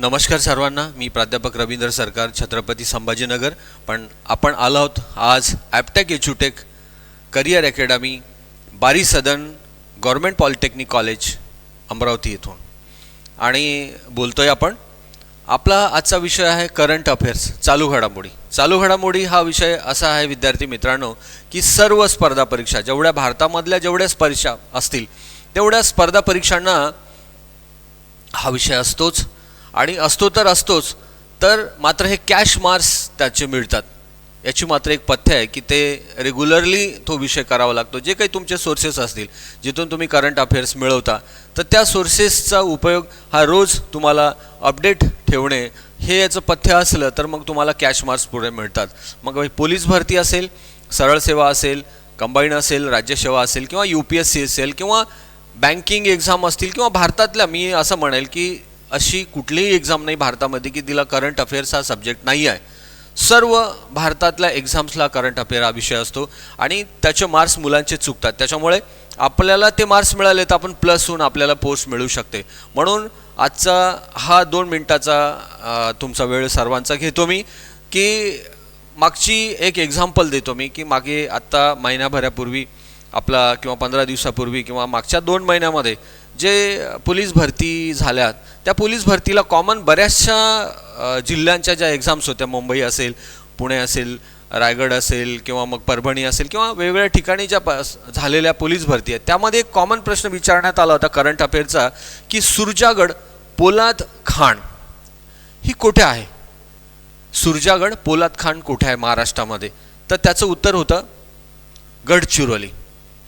नमस्कार सर्वांना. मी प्राध्यापक रवींद्र सरकार छत्रपती संभाजीनगर. पण आपण आलो आहोत आज ॲपटेक एज्युटेक करिअर अकॅडमी बारी सदन गव्हर्मेंट पॉलिटेक्निक कॉलेज अमरावती येथून. आणि बोलतोय आपण आपला आजचा विषय आहे करंट अफेअर्स चालू घडामोडी. चालू घडामोडी हा विषय असा आहे विद्यार्थी मित्रांनो की सर्व स्पर्धा परीक्षा जेवढ्या भारतामधल्या जेवढ्या परीक्षा असतील तेवढ्या स्पर्धा परीक्षांना हा विषय असतोच. आणि असतो तर असतोच तर मात्र हे कॅश मार्क्स त्याचे मिळतात. याची मात्र एक पथ्य आहे की ते रेग्युलरली तो विषय करावा लागतो. जे काही तुमचे सोर्सेस असतील जिथून तुम्ही करंट अफेअर्स मिळवता तर त्या सोर्सेसचा उपयोग हा रोज तुम्हाला अपडेट ठेवणे हे याचं पथ्य असलं तर मग तुम्हाला कॅश मार्क्स पुढे मिळतात. मग पोलीस भरती असेल सरळ सेवा असेल कंबाईन असेल राज्यसेवा असेल किंवा यू पी एस सी असेल किंवा बँकिंग एक्झाम असतील किंवा भारतातल्या मी असं म्हणेल की अशी कुठलीही एक्झाम नाही भारतामध्ये की तिला करंट अफेअर्स हा सब्जेक्ट नाही आहे. सर्व भारतातल्या एक्झाम्सला करंट अफेअर हा विषय असतो आणि त्याचे मार्क्स मुलांचे चुकतात. त्याच्यामुळे आपल्याला ते मार्क्स मिळाले तर आपण प्लस होऊन आपल्याला पोस्ट मिळू शकते. म्हणून आजचा हा दोन मिनटाचा तुमचा वेळ सर्वांचा घेतो मी की मागची एक एक्झाम्पल देतो मी की मागे आत्ता महिन्याभरापूर्वी आपला किंवा पंधरा दिवसापूर्वी किंवा मागच्या दोन महिन्यामध्ये जे पोलीस भरती झाल्यात त्या पोलीस भरतीला कॉमन बऱ्याचशा जिल्ह्यांच्या ज्या एक्झाम्स होत्या मुंबई असेल पुणे असेल रायगड असेल किंवा मग परभणी असेल किंवा वेगवेगळ्या ठिकाणी ज्या प झालेल्या पोलीस भरती आहेत त्यामध्ये एक कॉमन प्रश्न विचारण्यात आला होता करंट अफेअरचा की सुरजागड पोलाद खाण ही कुठे आहे? सुरजागड पोलाद खाण कुठे आहे महाराष्ट्रामध्ये? तर त्याचं उत्तर होतं गडचिरोली.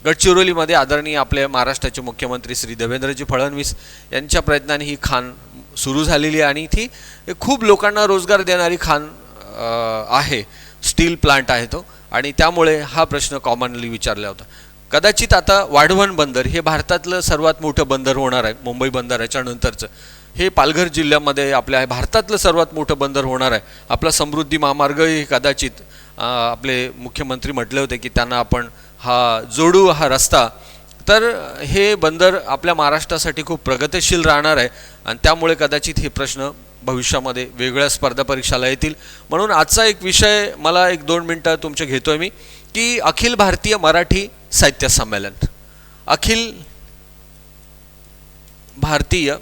गडचिरोलीमध्ये आदरणीय आपले महाराष्ट्राचे मुख्यमंत्री श्री देवेंद्रजी फडणवीस यांच्या प्रयत्नाने ही खाण सुरू झालेली आहे. आणि ती खूप लोकांना रोजगार देणारी खाण आहे. स्टील प्लांट आहे तो. आणि त्यामुळे हा प्रश्न कॉमनली विचारला होता. कदाचित आता वाढवण बंदर हे भारतातलं सर्वात मोठं बंदर होणार आहे मुंबई बंदराच्या नंतरचं हे पालघर जिल्ह्यामध्ये आपल्या भारतातलं सर्वात मोठं बंदर होणार आहे. आपला समृद्धी महामार्गही कदाचित आपले मुख्यमंत्री म्हटले होते की त्यांना आपण हा जोडू हा रस्ता. तर हे बंदर आपल्या महाराष्ट्रासाठी खूप प्रगतिशील राहणार आहे आणि त्यामुळे कदाचित हे प्रश्न भविष्यामध्ये वेगळ्या स्पर्धा परीक्षाला येतील. म्हणून आजचा एक विषय मला एक दोन मिनटं तुमचे घेतोय मी की अखिल भारतीय मराठी साहित्य संमेलन. अखिल भारतीय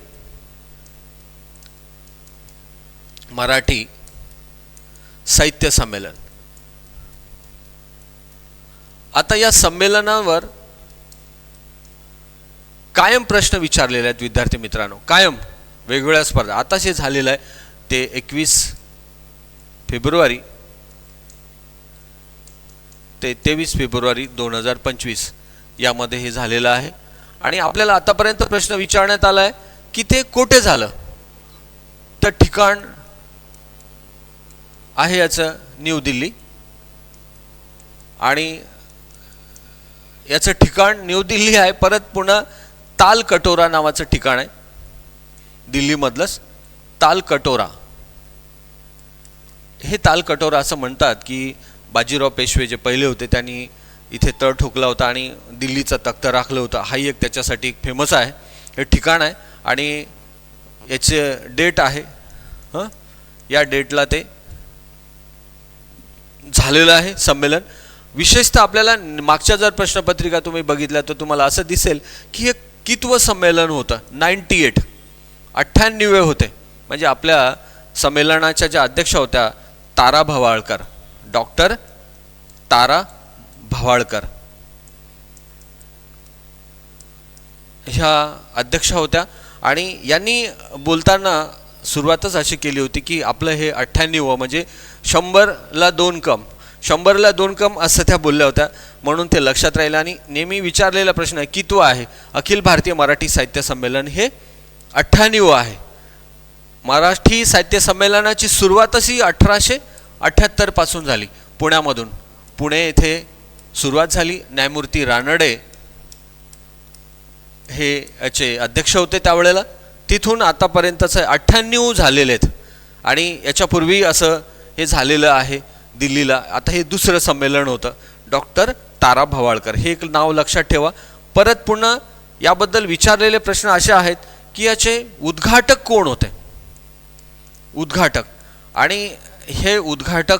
मराठी साहित्य संमेलन. आता या संमेलनावर कायम प्रश्न विचारलेले आहेत विद्यार्थी मित्रांनो. कायम वेगवेगळ्या स्पर्धा. आता जे झालेलं आहे ते एकवीस फेब्रुवारी ते तेवीस फेब्रुवारी दोन हजार पंचवीस यामध्ये हे झालेलं आहे. आणि आपल्याला आतापर्यंत प्रश्न विचारण्यात आला आहे की ते कोठे झालं? तर ठिकाण आहे याचं न्यू दिल्ली. आणि याचं ठिकाण न्यू दिल्ली आहे. परत पुन्हा ताल कटोरा नावाचं ठिकाण आहे. दिल्लीमधलंच ताल कटोरा. हे ताल कटोरा असं म्हणतात की बाजीराव पेशवे जे पहिले होते त्यांनी इथे तळ ठोकला होता आणि दिल्लीचं तख्त राखलं होतं. हाही एक त्याच्यासाठी एक फेमस आहे. हे ठिकाण आहे. आणि याचे डेट आहे हं? या डेटला ते झालेलं आहे संमेलन. विशेषतः आपल्याला मागच्या जर प्रश्नपत्रिका तुम्ही बघितल्या तर तुम्हाला असं दिसेल की हे कितवं संमेलन होतं. Ninety eight. अठ्ठ्याण्णवे होते. म्हणजे आपल्या संमेलनाच्या ज्या अध्यक्षा होत्या तारा भवाळकर. डॉक्टर तारा भवाळकर. ह्या अध्यक्षा होत्या. आणि यांनी बोलताना सुरुवातच अशी केली होती की आपलं हे अठ्ठ्याण्णव म्हणजे शंभरला दोन कम. शंभरला दोन कम असं त्या बोलल्या होत्या. म्हणून ते लक्षात राहिलं आणि नेहमी विचारलेला प्रश्न आहे की तो आहे? अखिल भारतीय मराठी साहित्य संमेलन हे अठ्ठ्याण्णव आहे. मराठी साहित्य संमेलनाची सुरुवातच ही अठराशे अठ्ठ्याहत्तरपासून झाली. पुण्यामधून. पुणे येथे सुरुवात झाली. न्यायमूर्ती रानडे हे याचे अध्यक्ष होते त्यावेळेला. तिथून आतापर्यंतचं अठ्ठ्याण्णव झालेले आहेत. आणि याच्यापूर्वी असं हे झालेलं आहे दिल्लीला. आता हे दुसरं संमेलन होतं. डॉक्टर तारा भवाळकर हे एक नाव लक्षात ठेवा. परत पुन्हा याबद्दल विचारलेले प्रश्न असे आहेत की याचे उद्घाटक कोण होते? उद्घाटक. आणि हे उद्घाटक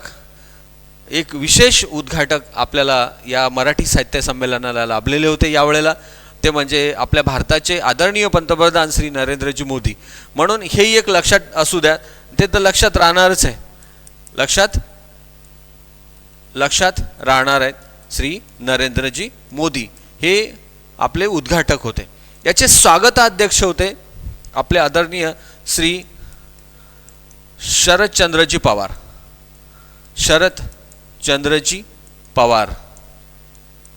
एक विशेष उद्घाटक आपल्याला या मराठी साहित्य संमेलनाला लाभलेले होते यावेळेला. ते म्हणजे आपल्या भारताचे आदरणीय पंतप्रधान श्री नरेंद्रजी मोदी. म्हणून हेही एक लक्षात असू द्या ते तर लक्षात राहणारच आहे. लक्षात? लक्षात राहणार आहेत श्री नरेंद्रजी मोदी. हे आपले उद्घाटक होते. याचे स्वागताध्यक्ष होते आपले आदरणीय श्री शरदचंद्रजी पवार. शरदचंद्रजी पवार.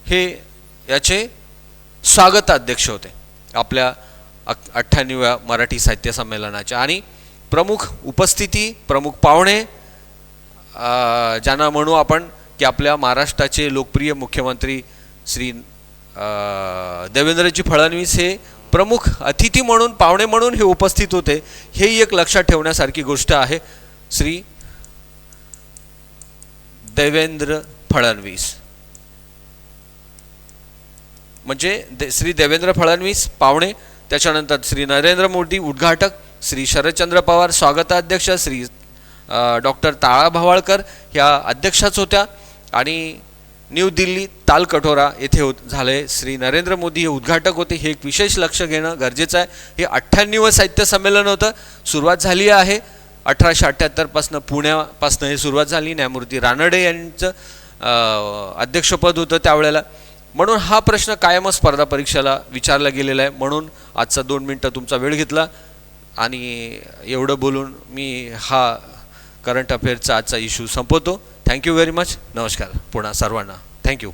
हे याचे स्वागताध्यक्ष होते आपल्या अठ्ठ्याण्णव्या मराठी साहित्य संमेलनाच्या. आणि प्रमुख उपस्थिती प्रमुख पाहुणे ज्यांना म्हणू आपण की आपल्या महाराष्ट्राचे लोकप्रिय मुख्यमंत्री श्री देवेंद्रजी फडणवीस हे प्रमुख अतिथी म्हणून पाहुणे म्हणून हे उपस्थित होते. हेही एक लक्षात ठेवण्यासारखी गोष्ट आहे. श्री देवेंद्र फडणवीस. म्हणजे दे श्री देवेंद्र फडणवीस पाहुणे त्याच्यानंतर श्री नरेंद्र मोदी उद्घाटक श्री शरदचंद्र पवार स्वागताध्यक्ष श्री डॉक्टर ताळा भवाळकर ह्या अध्यक्षाच होत्या. आणि न्यू दिल्ली तालकटोरा येथे होत झाले. श्री नरेंद्र मोदी हे उद्घाटक होते. हे एक विशेष लक्ष घेणं गरजेचं आहे. हे अठ्ठ्याण्णव साहित्य संमेलन होतं. सुरुवात झाली आहे. अठराशे अठ्ठ्याहत्तरपासनं पुण्यापासनं हे सुरुवात झाली. न्यायमूर्ती रानडे यांचं अध्यक्षपद होतं त्यावेळेला. म्हणून हा प्रश्न कायमच स्पर्धा परीक्षेला विचारला गेलेला आहे. म्हणून आजचा दोन मिनटं तुमचा वेळ घेतला. आणि एवढं बोलून मी हा करंट अफेअरचा आजचा इश्यू संपवतो. थँक्यू व्हेरी मच नमस्कार. पुन्हा सर्वांना. थँक्यू